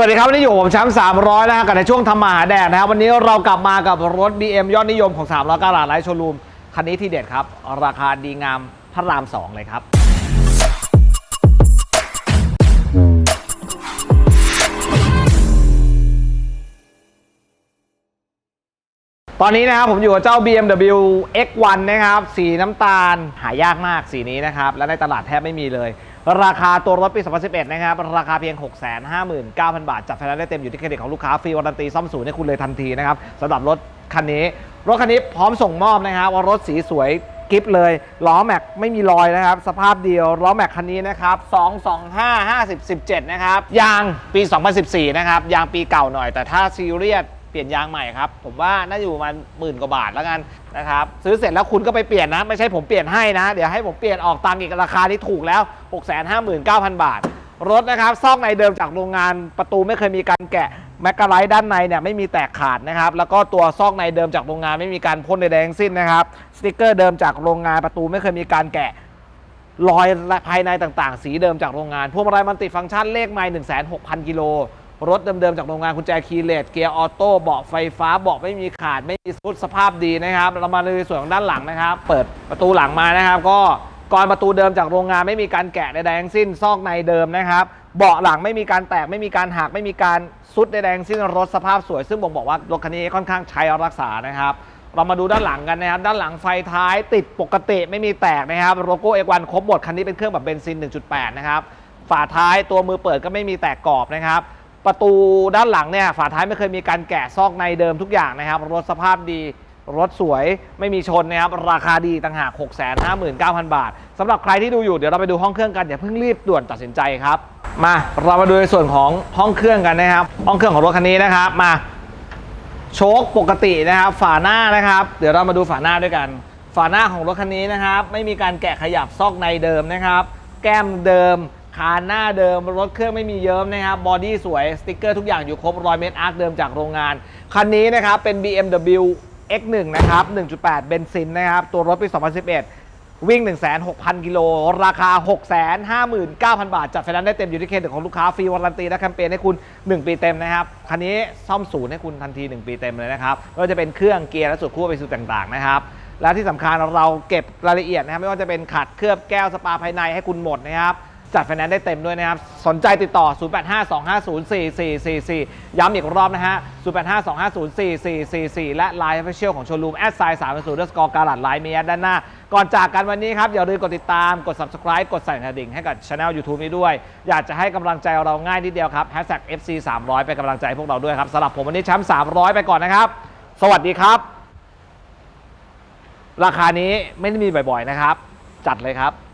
สวัสดีครับวันนี้อยู่ผมแชมป์300 นะฮะกับในช่วงทำมาหาแดดนะครับวันนี้เรากลับมากับรถ BM ยอดนิยมของ3 0 0กาลาดไลท์โชว์รูมคันนี้ที่เด็ดครับ ราคาดีงามพระราม 2 เลยครับ ตอนนี้นะครับผมอยู่กับเจ้า BMW X1 นะครับ สีน้ำตาลหายากมากสีนี้นะครับ และในตลาดแทบไม่มีเลย ราคาตัวรถปี 2011 นะครับ ราคาเพียง 659,000 บาท จัดไฟแนนซ์ได้เต็มอยู่ที่เครดิตของลูกค้า ฟรีวารันตีซ่อมศูนย์ให้คุณเลยทันทีนะครับสำหรับรถคันนี้ รถคันนี้พร้อมส่งมอบนะครับว่ารถสีสวยกิฟเลยล้อแม็กไม่มีรอยนะครับ สภาพเดียวล้อแม็กคันนี้นะครับ 225 50 17 นะครับ ยางปี 2014 นะครับ ยางปีเก่าหน่อย แต่ถ้าซีเรียส เปลี่ยนยางใหม่ครับ ผมว่าน่าอยู่ประมาณหมื่นกว่าบาทแล้วกันนะครับซื้อเสร็จแล้วคุณก็ไปเปลี่ยนนะ ไม่ใช่ผมเปลี่ยนให้นะ เดี๋ยวให้ผมเปลี่ยนออกตังค์อีกราคาที่ถูกแล้ว 659,000 บาท รถนะครับซอกในเดิมจากโรงงานประตูไม่เคยมีการแกะแมกกาไลท์ด้านในเนี่ยไม่มีแตกขาดนะครับ แล้วก็ตัวซอกในเดิมจากโรงงานไม่มีการพ่นใดๆทั้งสิ้นนะครับสติกเกอร์เดิมจากโรงงานประตูไม่เคยมีการแกะรอยภายในต่างๆ สีเดิมจากโรงงานพวงมาลัยมันติฟังก์ชันเลขไมล์16,000กิโล รถเดิมๆจากโรงงานกุญแจคีย์เลสเกียร์ออโต้เบาะไฟฟ้าเบาะไม่มีขาดไม่มีซุดสภาพดีนะครับเรามาในส่วนของด้านหลังนะครับ เปิดประตูหลังมานะครับ ก็กรอนประตูเดิมจากโรงงานไม่มีการแกะใดๆทั้งสิ้นซอกในเดิมนะครับ เบาะหลังไม่มีการแตกไม่มีการหักไม่มีการซุดใดๆทั้งสิ้นรถสภาพสวย ซึ่งบ่งบอกว่ารถคันนี้ค่อนข้างใช้รักษานะครับเรามาดูด้านหลังกันนะครับ ด้านหลังไฟท้ายติดปกติไม่มีแตกนะครับโลโก้ X1 ครบหมดคันนี้เป็นเครื่องแบบเบนซิน 1.8 นะครับ ฝาท้ายตัวมือเปิดก็ไม่มีแตกกรอบนะครับ ประตูด้านหลังเนี่ยฝาท้ายไม่เคยมีการแกะซอกในเดิมทุกอย่างนะครับ รถสภาพดีรถสวยไม่มีชนนะครับ ราคาดีต่างหาก 659,000 บาทสำหรับใครที่ดูอยู่เดี๋ยวเราไปดูห้องเครื่องกัน อย่าเพิ่งรีบด่วนตัดสินใจครับ มาเรามาดูในส่วนของห้องเครื่องกันนะครับ ห้องเครื่องของรถคันนี้นะครับมาโชคปกตินะครับ ฝาหน้านะครับ เดี๋ยวเรามาดูฝาหน้าด้วยกัน ฝาหน้าของรถคันนี้นะครับ ไม่มีการแกะขยับซอกในเดิมนะครับ แก้มเดิม คานหน้าเดิมรถเครื่องไม่มีเยิ้มนะครับบอดี้สวยสติกเกอร์ทุกอย่างอยู่ครบรอยเมตรอาร์คเดิมจากโรงงาน คันนี้นะครับเป็น BMW X1 นะครับ 1.8 เบนซินนะครับ ตัวรถปี 2011 วิ่ง 16,000 กิโล ราคา 659,000 บาท จัดไฟแนนซ์ได้เต็มอยู่ที่เครดิตของลูกค้า ฟรีวารันตีและแคมเปญให้คุณ 1 ปีเต็มนะครับ คันนี้ซ่อมศูนย์ให้คุณทันที 1 ปีเต็มเลยนะครับไม่ว่าจะเป็นเครื่องเกียร์และส่วนควบไปสู่ต่างๆ นะครับ และที่สำคัญเราเก็บรายละเอียดนะครับไม่ว่าจะเป็นขัดเคลือบแก้วสปาภายในให้คุณหมดนะครับ จัดไฟแนนซ์ได้เต็มด้วยนะครับ สนใจติดต่อ 0852504444 ย้ำอีกรอบนะฮะ 0852504444 และ Line Official ของโชว์รูมแอดไซน์3 0 0สกอร์การัดไลน์มีแอดด้านหน้า ก่อนจากกันวันนี้ครับ อย่าลืมกดติดตาม กด subscribe กดสั่นกระดิ่งให้กับช anel YouTube นี้ด้วย อยากจะให้กำลังใจเราง่ายนิดเดียวครับ FC 300เป็นกำลังใจพวกเราด้วยครับสำหรับผมวันนี้แชมป์300 ไปก่อนนะครับ สวัสดีครับ ราคานี้ไม่ได้มีบ่อยๆนะครับ จัดเลยครับ